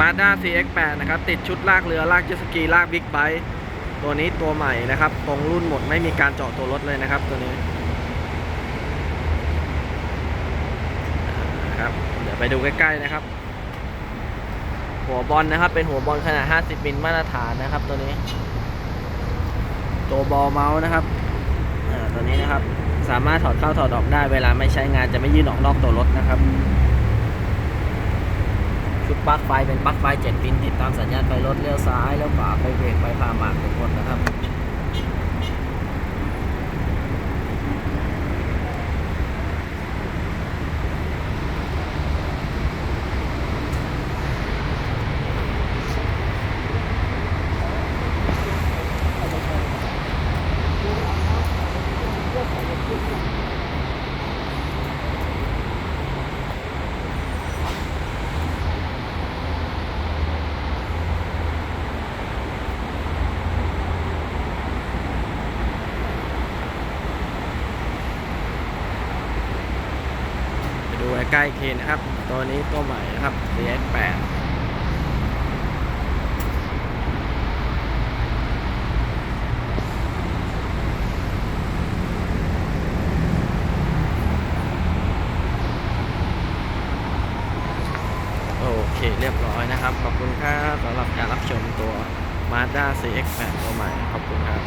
Mazda CX-8 นะครับ ติดชุดลากเรือลากเจ็ตสกีลากบิ๊กไบค์ตัวนี้ตัวใหม่นะครับตรงรุ่นหมดไม่มีการเจาะตัวรถเลยนะครับตัวนี้นะครับเดี๋ยวไปดูใกล้ๆนะครับ หัวบอลนะครับ เป็นหัวบอลขนาด 50มิลมาตรฐานนะครับ ตัวนี้ ตัวบอลเมาส์นะครับตัวนี้นะครับ สามารถถอดเข้าถอดออกได้เวลาไม่ใช้งานจะไม่ยื่นออกนอกตัวรถนะครับ ชุดปลั๊กไฟเป็นปลั๊กไฟ7ปินติดตามสัญญาณไฟรถเลี้ยวซ้ายเลี้ยวขวาไฟเบรกไฟพาหมากทุกคนนะครับ ไปดูใกล้เคนครับ ตัวนี้ตัวใหม่นะครับ CX8 โอเคเรียบร้อยนะครับ ขอบคุณครับสำหรับการรับชมตัว Mazda CX8 ตัวใหม่ ขอบคุณครับ